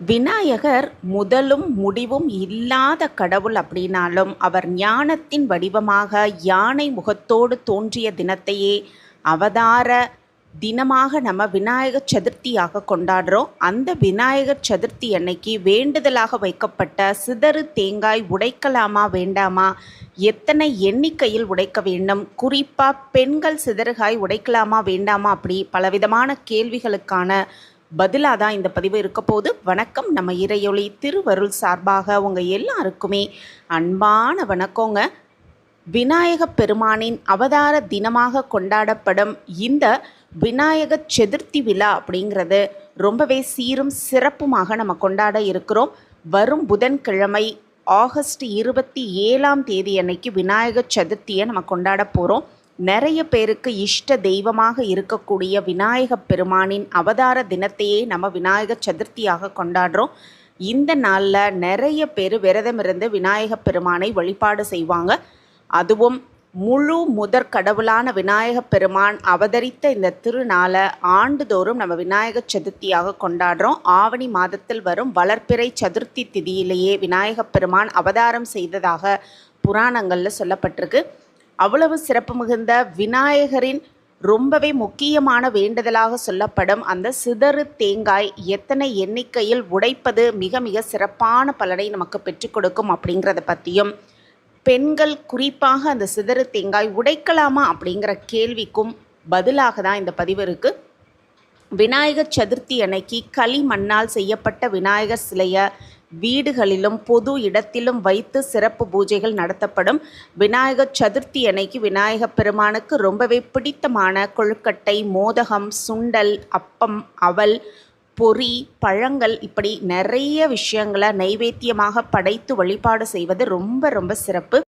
விநாயகர் முதலும் முடிவும் இல்லாத கடவுள் அப்படின்னாலும் அவர் ஞானத்தின் வடிவமாக யானை முகத்தோடு தோன்றிய தினத்தையே அவதார தினமாக நம்ம விநாயகர் சதுர்த்தியாக கொண்டாடுறோம். அந்த விநாயகர் சதுர்த்தி அன்னைக்கு வேண்டுதலாக வைக்கப்பட்ட சிதறு தேங்காய் உடைக்கலாமா வேண்டாமா? எத்தனை எண்ணிக்கையில் உடைக்க வேண்டும்? குறிப்பாக பெண்கள் சிதறுகாய் உடைக்கலாமா வேண்டாமா? அப்படி பலவிதமான கேள்விகளுக்கான பதிலாக தான் இந்த பதிவு இருக்க போது வணக்கம். நம்ம இறையொளி திருவருள் சார்பாக உங்கள் எல்லாருக்குமே அன்பான வணக்கங்க. விநாயக பெருமானின் அவதார தினமாக கொண்டாடப்படும் இந்த விநாயக சதுர்த்தி விழா அப்படிங்கிறது ரொம்பவே சீரும் சிறப்புமாக நம்ம கொண்டாட இருக்கிறோம். வரும் புதன்கிழமை ஆகஸ்ட் இருபத்தி ஏழாம் தேதி அன்னைக்கு விநாயகர் சதுர்த்தியை நம்ம கொண்டாட போகிறோம் நிறைய பேருக்கு இஷ்ட தெய்வமாக இருக்கக்கூடிய விநாயகப் பெருமானின் அவதார தினத்தையே நம்ம விநாயகர் சதுர்த்தியாக கொண்டாடுறோம். இந்த நாளில் நிறைய பேர் விரதம் இருந்து விநாயக பெருமானை வழிபாடு செய்வாங்க. அதுவும் முழு முதற் கடவுளான விநாயகப் பெருமான் அவதரித்த இந்த திருநாளை ஆண்டுதோறும் நம்ம விநாயகர் சதுர்த்தியாக கொண்டாடுறோம். ஆவணி மாதத்தில் வரும் வளர்ப்பிறை சதுர்த்தி திதியிலேயே விநாயகப் பெருமான் அவதாரம் செய்ததாக புராணங்களில் சொல்லப்பட்டிருக்கு. அவ்வளவு சிறப்பு மிகுந்த விநாயகரின் ரொம்பவே முக்கியமான வேண்டுதலாக சொல்லப்படும் அந்த சிதறு தேங்காய் எத்தனை எண்ணிக்கையில் உடைப்பது மிக மிக சிறப்பான பலனை நமக்கு பெற்றுக் கொடுக்கும் அப்படிங்கிறத பற்றியும் பெண்கள் குறிப்பாக அந்த சிதறு தேங்காய் உடைக்கலாமா அப்படிங்கிற கேள்விக்கும் பதிலாக தான் இந்த பதிவு இருக்குது விநாயகர் சதுர்த்தி அன்னைக்கு களிமண்ணால் செய்யப்பட்ட விநாயகர் சிலையை வீடுகளிலும் பொது இடத்திலும் வைத்து சிறப்பு பூஜைகள் நடத்தப்படும். விநாயகர் சதுர்த்தி அன்னைக்கு விநாயகப் பெருமானுக்கு ரொம்பவே பிடித்தமான கொழுக்கட்டை மோதகம் சுண்டல் அப்பம் அவல் பொறி பழங்கள் இப்படி நிறைய விஷயங்களை நைவேத்தியமாக படைத்து வழிபாடு செய்வது ரொம்ப ரொம்ப சிறப்பு.